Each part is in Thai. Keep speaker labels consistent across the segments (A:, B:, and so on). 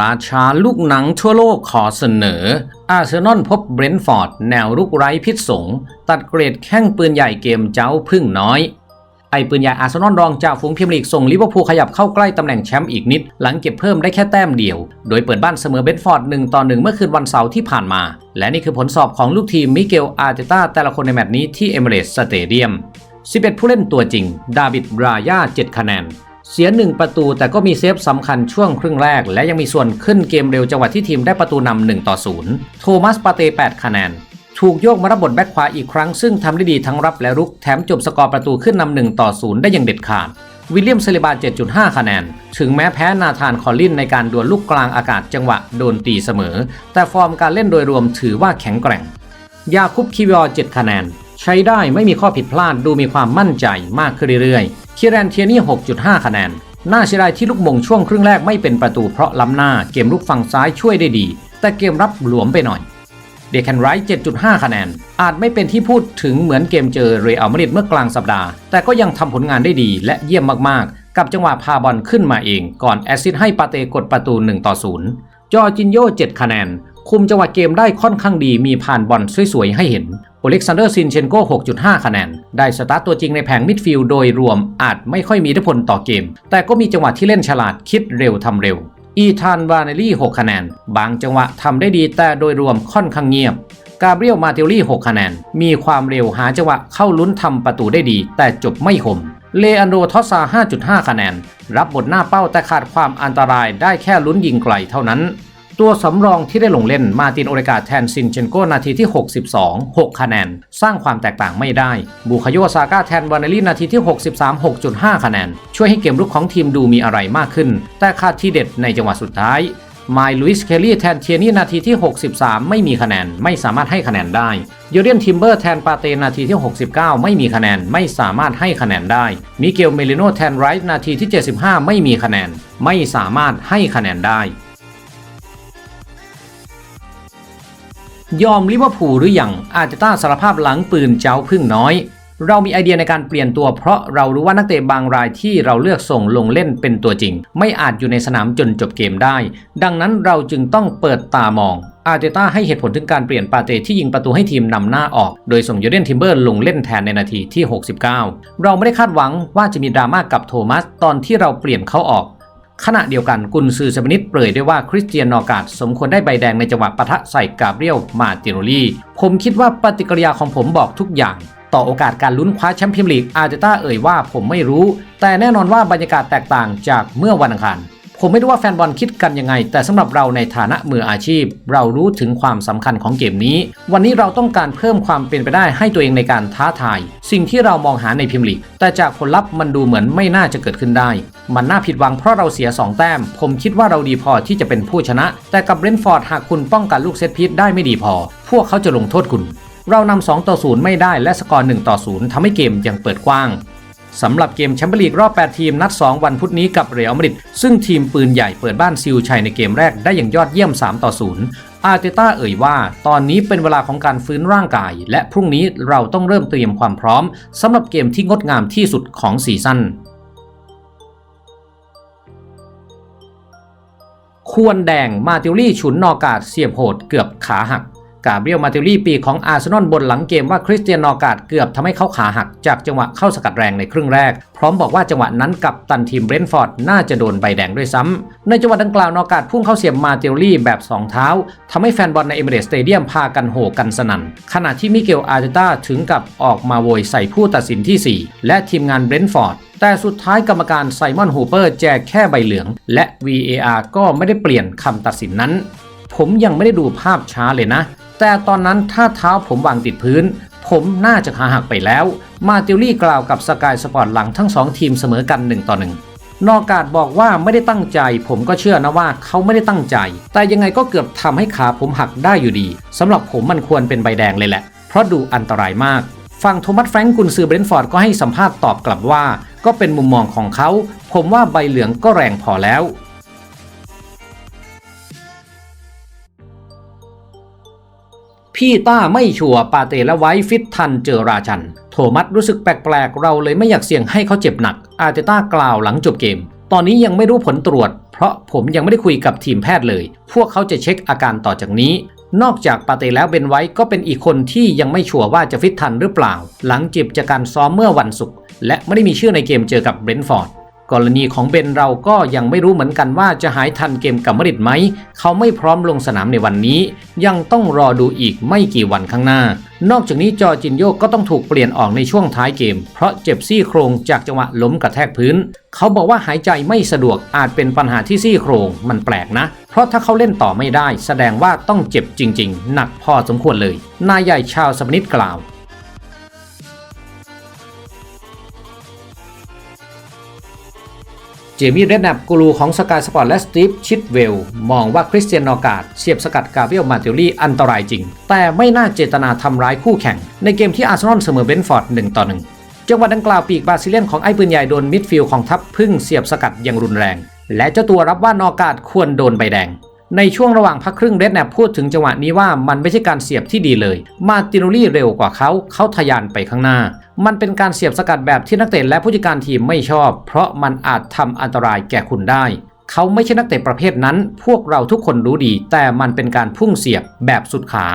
A: ราชาลูกหนังทั่วโลกขอเสนอ อาร์เซนอลพบเบรนท์ฟอร์ด แนวรุกไร้พิษสง ตัดเกรดแข้งปืนใหญ่เกมเจ้าพึ่งน้อย ไอปืนใหญ่อาร์เซนอลรองจากฝูงพิมลีกส่งลิเวอร์พูลขยับเข้าใกล้ตำแหน่งแชมป์อีกนิด หลังเก็บเพิ่มได้แค่แต้มเดียว โดยเปิดบ้านเสมอเบรนท์ฟอร์ด1ต่อ1เมื่อคืนวันเสาร์ที่ผ่านมา และนี่คือผลสอบของลูกทีมมิเกลอาร์เตต้าแต่ละคนในแมตช์นี้ที่เอมิเรตสเตเดียม 11 ผู้เล่นตัวจริง ดาวิดรายา7คะแนน เสีย1ประตูแต่ก็มีเซฟสำคัญช่วงครึ่งแรก และยังมีส่วนขึ้นเกมเร็วจังหวะที่ทีมได้ประตูนำ1ต่อ0โทมัสปาเต้8คะแนน ถูกโยกมารับบทแบ็คขวาอีกครั้งซึ่งทำได้ดีทั้งรับและรุกแถมจบสกอร์ประตูขึ้นนำ1ต่อ0ได้อย่างเด็ดขาดวิลเลียมเซเลบา7.5 คะแนน ถึงแม้แพ้นาธานคอลลินในการดวลลูกกลางอากาศจังหวะโดนตีเสมอ แต่ฟอร์มการเล่นโดยรวมถือว่าแข็งแกร่ง ยาคุบคิวอ7คะแนน ใช้ได้ไม่มีข้อผิดพลาดดูมีความมั่นใจมากขึ้นเรื่อย คิรันเทียนี่ 6.5 คะแนน น่าเสียดายที่ลูกมงช่วงครึ่งแรกไม่เป็นประตูเพราะล้ำหน้าเกมลุกฝั่งซ้ายช่วยได้ดี แต่เกมรับหลวมไปหน่อยเดคันไรท์7.5 คะแนน อาจไม่เป็นที่พูดถึงเหมือนเกมเจอเรอัลมาดริดเมื่อกลางสัปดาห์ แต่ก็ยังทำผลงานได้ดีและเยี่ยมมากๆ กับจังหวะพาบอลขึ้นมาเอง ก่อนแอซิสให้ปาเตกดประตู1ต่อ0จอร์จินโย7คะแนน คุมจังหวะเกมได้ค่อนข้างดีมีผ่านบอลสวยๆให้เห็น โอเล็กซานเดอร์ซินเชนโก 6.5 คะแนน ได้สตาร์ตตัวจริงในแผงมิดฟิลด์โดยรวมอาจไม่ค่อยมีอิทธิพลต่อเกม แต่ก็มีจังหวะที่เล่นฉลาดคิดเร็วทำเร็ว อีธานวาเนลี่ 6 คะแนน บางจังหวะทำได้ดีแต่โดยรวมค่อนข้างเงียบ กาเบรียลมาเตลลี่ 6 คะแนน มีความเร็วหาจังหวะเข้าลุ้นทำประตูได้ดี แต่จบไม่คม เลอันโดทอสซา 5.5 คะแนน รับบทหน้าเป้าแต่ขาดความอันตรายได้แค่ลุ้นยิงไกลเท่านั้น ตัวสำรองที่ได้ลงเล่นมาตินโอเรกาแทนซินเชนโกนาทีที่ 62 6 คะแนน สร้างความแตกต่างไม่ได้ บูคาโยซาก้าแทนวานาลีนาทีที่ 63 6.5 คะแนน ช่วยให้เกมรุกของทีมดูมีอะไรมากขึ้น แต่ขาดที่เด็ดในจังหวะสุดท้ายไมลุยส์เคลลี่แทนเทียนี่นาทีที่ 63 ไม่มีคะแนน ไม่สามารถให้คะแนนได้ยูเรียนทิมเบอร์แทนปาเตนาทีที่ 69 ไม่มีคะแนน ไม่สามารถให้คะแนนได้ มิเกลเมลิโนแทนไรท์นาทีที่ 75 ไม่มีคะแนน ไม่สามารถให้คะแนนได้ ยอมลิเวอร์พูลหรืออยังอาร์เตต้าสารภาพหลังปืนเจ้าพึ่งน้อย เรามีไอเดียในการเปลี่ยนตัวเพราะเรารู้ว่านักเตะบางรายที่เราเลือกส่งลงเล่นเป็นตัวจริง ไม่อาจอยู่ในสนามจนจบเกมได้ ดังนั้นเราจึงต้องเปิดตามองอาร์เตต้าให้เหตุผลถึงการเปลี่ยนปาเตที่ยิงประตูให้ทีมนำหน้าออก โดยส่งยูเดนทิมเบอร์ลงเล่นแทนในนาทีที่ 69 เราไม่ได้คาดหวังว่าจะมีดราม่ากับโทมัสตอนที่เราเปลี่ยนเขาออก ขณะเดียวกันกุนซือสมินิตเปรยด้วยว่าคริสเตียนนอการ์ดสมควรได้ใบแดงในจังหวะปะทะใส่กาเบรียลมาติโรลีผมคิดว่าปฏิกิริยาของผมบอกทุกอย่าง ต่อโอกาสการลุ้นคว้าแชมป์พรีเมียร์ลีกอาร์เตต้าเอ่ยว่าผมไม่รู้ แต่แน่นอนว่าบรรยากาศแตกต่างจากเมื่อวันอังคาร ผมไม่รู้ว่าแฟนบอลคิดกันยังไง แต่สำหรับเราในฐานะมืออาชีพ เรารู้ถึงความสำคัญของเกมนี้ วันนี้เราต้องการเพิ่มความเป็นไปได้ให้ตัวเองในการท้าทาย สิ่งที่เรามองหาในพรีเมียร์ลีกแต่จากผลลัพธ์มันดูเหมือนไม่น่าจะเกิดขึ้นได้ มันน่าผิดหวังเพราะเราเสีย 2 แต้ม ผมคิดว่าเราดีพอที่จะเป็นผู้ชนะ แต่กับเบรนท์ฟอร์ดหากคุณป้องกันลูกเซตพีทได้ไม่ดีพอ พวกเขาจะลงโทษคุณ เรานำ2ต่อ0ไม่ได้และสกอร์1ต่อ0ทำให้เกมยังเปิดกว้าง สำหรับเกมแชมเปี้ยนลีกรอบ 8 ทีมนัด 2 วันพุธนี้กับเรอัลมาดริดซึ่งทีมปืนใหญ่เปิดบ้านซิลชัยในเกมแรกได้อย่างยอดเยี่ยม 3 ต่อ 0 อาร์เตต้าเอ่ยว่า ตอนนี้เป็นเวลาของการฟื้นร่างกาย และพรุ่งนี้เราต้องเริ่มเตรียมความพร้อมสำหรับเกมที่งดงามที่สุดของซีซั่นควรแดงมาติลี่ฉุนนอกาดเสียบโหดเกือบขาหัก กาเบรียลมาติลี่ปีของอาร์เซนอลบนหลังเกมว่าคริสเตียนนอกาดเกือบทำให้เขาขาหักจากจังหวะเข้าสกัดแรงในครึ่งแรก พร้อมบอกว่าจังหวะนั้นกับตันทีมเบรนท์ฟอร์ดน่าจะโดนใบแดงด้วยซ้ำในจังหวะดังกล่าวนอกาดพุ่งเข้าเสียบมาติลี่แบบสองเท้าทำให้แฟนบอลในเอเมเรสสเตเดียมพากันโห่กันสนั่น ขณะที่มิเกลอาร์เตต้าถึงกับออกมาโวยใส่ผู้ตัดสินที่ 4 และทีมงานเบรนท์ฟอร์ดแต่สุดท้ายกรรมการไซมอนฮูเปอร์แจกแค่ใบเหลือง และ VAR ก็ไม่ได้เปลี่ยนคำตัดสินนั้น ผมยังไม่ได้ดูภาพช้าเลยนะ แต่ตอนนั้นถ้าเท้าผมวางติดพื้น ผมน่าจะขาหักไปแล้ว มาติลลี่กล่าวกับสกายสปอร์ตหลังทั้งสองทีมเสมอกัน1ต่อ1นอกาดบอกว่าไม่ได้ตั้งใจ ผมก็เชื่อนะว่าเขาไม่ได้ตั้งใจ แต่ยังไงก็เกือบทำให้ขาผมหักได้อยู่ดีสำหรับผมมันควรเป็นใบแดงเลยแหละ เพราะดูอันตรายมากฝั่งโทมัสแฟรงก์กุนซือเบรนท์ฟอร์ดก็ให้สัมภาษณ์ตอบกลับว่า ก็เป็นมุมมองของเขา ผมว่าใบเหลืองก็แรงพอแล้ว พี่ต้าไม่ชัวร์ปาเตและไว้ฟิตทันเจอราชัน โทมัสรู้สึกแปลกๆ เราเลยไม่อยากเสี่ยงให้เขาเจ็บหนัก อาร์เตต้ากล่าวหลังจบเกม ตอนนี้ยังไม่รู้ผลตรวจ เพราะผมยังไม่ได้คุยกับทีมแพทย์เลย พวกเขาจะเช็คอาการต่อจากนี้ นอกจากปาเต้แล้วเบนไว้ก็เป็นอีกคนที่ยังไม่ชัวร์ว่าจะฟิตทันหรือเปล่า หลังเจ็บจากการซ้อมเมื่อวันศุกร์และไม่ได้มีชื่อในเกมเจอกับเบรนฟอร์ด กรณีของเบนเราก็ยังไม่รู้เหมือนกันว่าจะหายทันเกมกับมริดไหม เขาไม่พร้อมลงสนามในวันนี้ ยังต้องรอดูอีกไม่กี่วันข้างหน้า นอกจากนี้จอจินโยก็ต้องถูกเปลี่ยนออกในช่วงท้ายเกม เพราะเจ็บซี่โครงจากจังหวะล้มกระแทกพื้น เขาบอกว่าหายใจไม่สะดวกอาจเป็นปัญหาที่ซี่โครงมันแปลกนะ เพราะถ้าเขาเล่นต่อไม่ได้ แสดงว่าต้องเจ็บจริง ๆ หนักพอสมควรเลย นายใหญ่ชาวสปนิตกล่าว เจมี่เรดแนปกูรูของสกายสปอร์ตและสตีฟชิดเวล มองว่าคริสเตียนนอกาดเสียบสกัดกาเบรียลมาติลี่อันตรายจริง แต่ไม่น่าเจตนาทำร้ายคู่แข่ง ในเกมที่อาร์เซนอลเสมอเบนฟอร์ด1ต่อ1จังหวะดังกล่าวปีกบาซิเลียนของไอ้ปืนใหญ่โดนมิดฟิลด์ของทัพพึ่งเสียบสกัดอย่างรุนแรง และเจ้าตัวรับว่านอกาดควรโดนใบแดง ในช่วงระหว่างพักครึ่งเรดแนปพูดถึงจังหวะนี้ว่ามันไม่ใช่การเสียบที่ดีเลย มาติโนลี่เร็วกว่าเขาเขาทะยานไปข้างหน้า มันเป็นการเสียบสกัดแบบที่นักเตะและผู้จัดการทีมไม่ชอบ เพราะมันอาจทำอันตรายแก่คุณได้ เขาไม่ใช่นักเตะประเภทนั้น พวกเราทุกคนรู้ดี แต่มันเป็นการพุ่งเสียบแบบสุดขา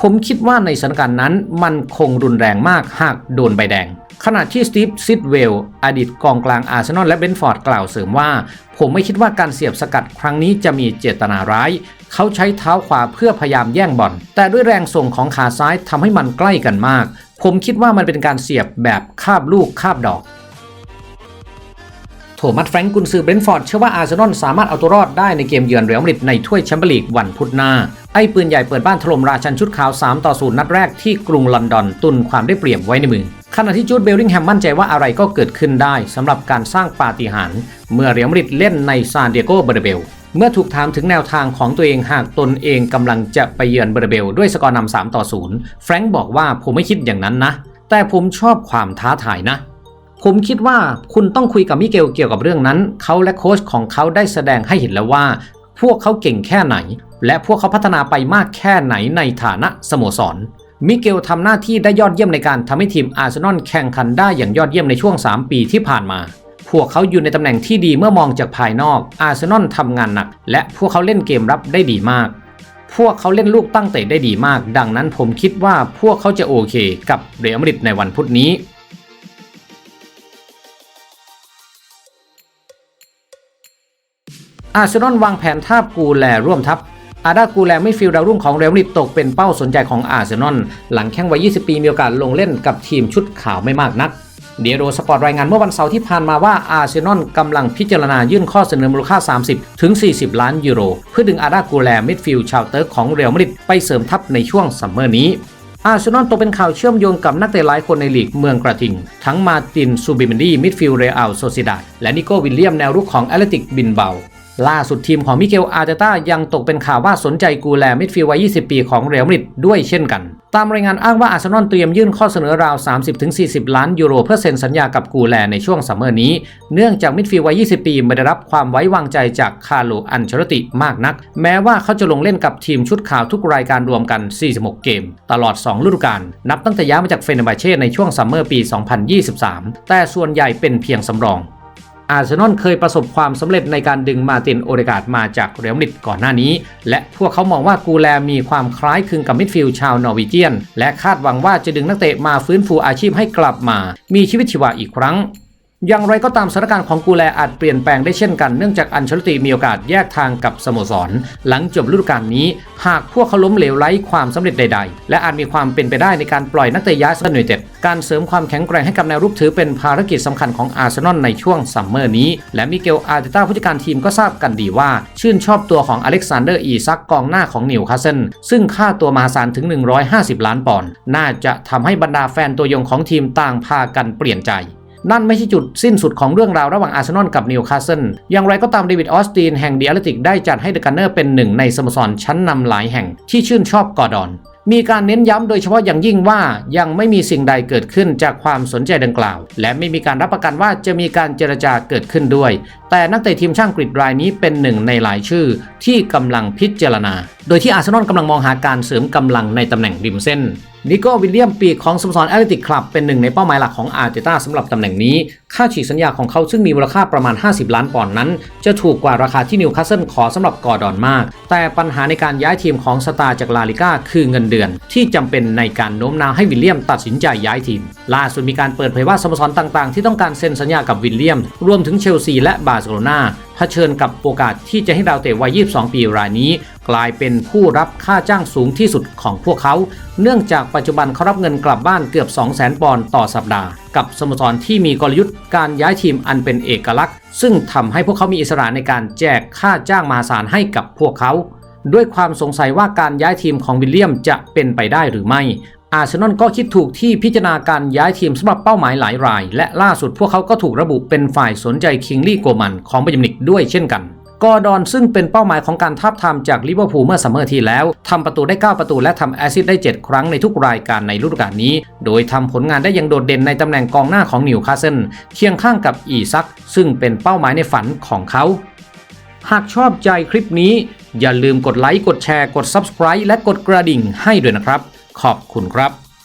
A: ผมคิดว่าในสถานการณ์นั้น มันคงรุนแรงมากหากโดนใบแดง ขณะที่สตีฟซิดเวลอดีตกองกลางอาร์เซนอลและเบนฟอร์ดกล่าวเสริมว่า ผมไม่คิดว่าการเสียบสกัดครั้งนี้จะมีเจตนาร้าย เขาใช้เท้าขวาเพื่อพยายามแย่งบอลแต่ด้วยแรงส่งของขาซ้ายทำให้มันใกล้กันมาก ผมคิดว่ามันเป็นการเสียบแบบคาบลูกคาบดอกโทมัสแฟรงก์กุนซือเบรนฟอร์ดเชื่อว่าอาร์เซนอลสามารถเอาตัวรอดได้ในเกมเยือนเรอัลมาดริดในถ้วยแชมเปี้ยนลีกวันพุธหน้า ไอ้ปืนใหญ่เปิดบ้านถล่มราชันชุดขาว 3 ต่อ 0 นัดแรกที่กรุงลอนดอนตุนความได้เปรียบไว้ในมือ ขณะที่จูดเบลลิงแฮมมั่นใจว่าอะไรก็เกิดขึ้นได้สำหรับการสร้างปาฏิหาริย์เมื่อเรอัลมริดเล่นในซานดิเอโกเบอร์เบลเมื่อถูกถามถึงแนวทางของตัวเองหากตนเองกำลังจะไปเยือนเบอร์เบลด้วยสกอร์นำ3ต่อ0แฟรงก์บอกว่าผมไม่คิดอย่างนั้นนะ แต่ผมชอบความท้าทายนะ ผมคิดว่าคุณต้องคุยกับมิเกลเกี่ยวกับเรื่องนั้น เขาและโค้ชของเขาได้แสดงให้เห็นแล้วว่า พวกเขาเก่งแค่ไหน และพวกเขาพัฒนาไปมากแค่ไหนในฐานะสโมสร มิเกลทำหน้าที่ได้ยอดเยี่ยมในการทำให้ทีมอาร์เซนอลแข่งขันได้อย่างยอดเยี่ยมในช่วง 3 ปีที่ผ่านมา พวกเขาอยู่ในตำแหน่งที่ดีเมื่อมองจากภายนอก อาร์เซนอลทำงานหนัก และพวกเขาเล่นเกมรับได้ดีมาก พวกเขาเล่นลูกตั้งเตะได้ดีมาก ดังนั้นผมคิดว่าพวกเขาจะโอเค กับเรอัลมาดริดในวันพุธนี้อาร์เซนอลวางแผนทาบกูแลร่วมทัพ อาดากูแลมิดฟิลด์ดาวรุ่งของเรอัลมาดริดตกเป็นเป้าสนใจของอาร์เซนอลหลังแข้งวัย 20 ปีมีโอกาสลงเล่นกับทีมชุดขาวไม่มากนักเดียโรสปอร์ตรายงานเมื่อวันเสาร์ที่ผ่านมาว่าอาร์เซนอลกำลังพิจารณายื่นข้อเสนอมูลค่า 30 ถึง 40 ล้านยูโร เพื่อดึงอาดากูแลมิดฟิลด์ชาวเติร์กของเรอัลมาดริดไปเสริมทัพในช่วงซัมเมอร์นี้อาร์เซนอลตกเป็นข่าวเชื่อมโยงกับนักเตะหลายคนในลีกเมืองกระทิง ทั้งมาตินซูบิเมนดีมิดฟิลด์เรอัลโซซิดาและนิโกวิลเลียมแนวรุกของแอตเลติกบินเบา ล่าสุดทีมของมิเกลอาร์เตต้ายังตกเป็นข่าวว่าสนใจกูแลมิดฟิลด์วัย 20 ปีของเรอัลมาดริดด้วยเช่นกัน ตามรายงานอ้างว่าอาร์เซนอลเตรียมยื่นข้อเสนอราว 30-40 ล้านยูโรเพื่อเซ็นสัญญากับกูแลในช่วงซัมเมอร์นี้ เนื่องจากมิดฟิลด์วัย 20 ปีไม่ได้รับความไว้วางใจจากคาร์โลอันเชลติมากนัก แม้ว่าเขาจะลงเล่นกับทีมชุดขาวทุกรายการรวมกัน 46 เกม ตลอด 2 ฤดูกาลนับตั้งแต่ย้ายมาจากเฟเนบาเช่ในช่วงซัมเมอร์ปี 2023 แต่ส่วนใหญ่เป็นเพียงสำรอง อาร์เซนอลเคยประสบความสำเร็จในการดึงมาตินโอเดกาดมาจากเรอัลมาดริดก่อนหน้านี้ และพวกเขามองว่ากูแลมีความคล้ายคลึงกับมิดฟิลด์ชาวนอร์วีเจียน และคาดหวังว่าจะดึงนักเตะมาฟื้นฟูอาชีพให้กลับมา มีชีวิตชีวาอีกครั้ง อย่างไรก็ตามสถานการณ์ของกูแลอาจเปลี่ยนแปลงได้เช่นกันเนื่องจากอันเชลติมีโอกาสแยกทางกับสโมสร หลังจบฤดูกาลนี้ หากพวกเขาล้มเหลวไร้ความสำเร็จใด ๆ และอาจมีความเป็นไปได้ในการปล่อยนักเตะย้ายสนวยเต็ดการเสริมความแข็งแกร่งให้กับแนวรุกถือเป็นภารกิจสำคัญของอาร์เซนอลในช่วงซัมเมอร์นี้ และมิเกลอาร์เตต้าผู้จัดการทีมก็ทราบกันดีว่า ชื่นชอบตัวของอเล็กซานเดอร์อีซักกองหน้าของนิวคาสเซิลซึ่งค่าตัวมหาศาลถึง 150 ล้านปอนด์น่าจะทำให้บรรดาแฟนตัวยงของทีมต่างพากันเปลี่ยนใจ นั่นไม่ใช่จุดสิ้นสุดของเรื่องราวระหว่างอาร์เซนอลกับนิวคาสเซิลอย่างไรก็ตามเดวิดออสตินแห่งเดียร์ติกได้จัดให้เดอะกันเนอร์เป็นหนึ่งในสโมสรชั้นนำหลายแห่งที่ชื่นชอบกอร์ดอนมีการเน้นย้ำโดยเฉพาะอย่างยิ่งว่ายังไม่มีสิ่งใดเกิดขึ้นจากความสนใจดังกล่าว และไม่มีการรับประกันว่าจะมีการเจรจาเกิดขึ้นด้วย แต่นักเตะทีมช่างกรีดรายนี้เป็นหนึ่งในหลายชื่อที่กำลังพิจารณา โดยที่อาร์เซนอลกำลังมองหาการเสริมกำลังในตำแหน่งริมเส้น นิโก้วิลเลียมปีกของสโมสรแอตเลติกคลับเป็นหนึ่งในเป้าหมายหลักของอาร์เตต้าสำหรับตำแหน่งนี้ ค่าฉีกสัญญาของเขาซึ่งมีมูลค่าประมาณ 50 ล้านปอนด์นั้น จะถูกกว่าราคาที่นิวคาสเซิลขอสำหรับกอร์ดอนมาก แต่ปัญหาในการย้ายทีมของสตาร์จากลาลิก้าคือเงินเดือน ที่จำเป็นในการโน้มน้าวให้วิลเลียมตัดสินใจย้ายทีม ล่าสุดมีการเปิดเผยว่าสโมสรต่างๆ ที่ต้องการเซ็นสัญญากับวิลเลียม รวมถึงเชลซีและบาร์เซโลนาเผชิญกับโอกาสที่จะให้ดาวเตะวัย 22 ปีรายนี้ กลายเป็นผู้รับค่าจ้างสูงที่สุดของพวกเขา เนื่องจากปัจจุบันเขารับเงินกลับบ้านเกือบ 200,000 ปอนด์ต่อสัปดาห์ กับสโมสรที่มีกลยุทธ์การย้ายทีมอันเป็นเอกลักษณ์ ซึ่งทำให้พวกเขามีอิสระในการแจกค่าจ้างมหาศาลให้กับพวกเขาด้วยความสงสัยว่าการย้ายทีมของวิลเลียมจะเป็นไปได้หรือไม่ อาร์เซนอลก็คิดถูกที่พิจารณาการย้ายทีมสำหรับเป้าหมายหลายราย และล่าสุดพวกเขาก็ถูกระบุเป็นฝ่ายสนใจคิงลี่โกมันของบายัมนิกด้วยเช่นกัน กอดอนซึ่งเป็นเป้าหมายของการทับทามจากลิเวอร์พูลเมื่อซัมเมอร์ที่แล้วทำประตูได้ 9 ประตูและทำแอซิสต์ได้ 7 ครั้งในทุกรายการในฤดูกาลนี้ โดยทำผลงานได้อย่างโดดเด่นในตำแหน่งกองหน้าของนิวคาสเซิลเคียงข้างกับอีซัก ซึ่งเป็นเป้าหมายในฝันของเขา หากชอบใจคลิปนี้ อย่าลืมกดไลค์กดแชร์กด Subscribe และกดกระดิ่งให้ด้วยนะครับ ขอบคุณครับ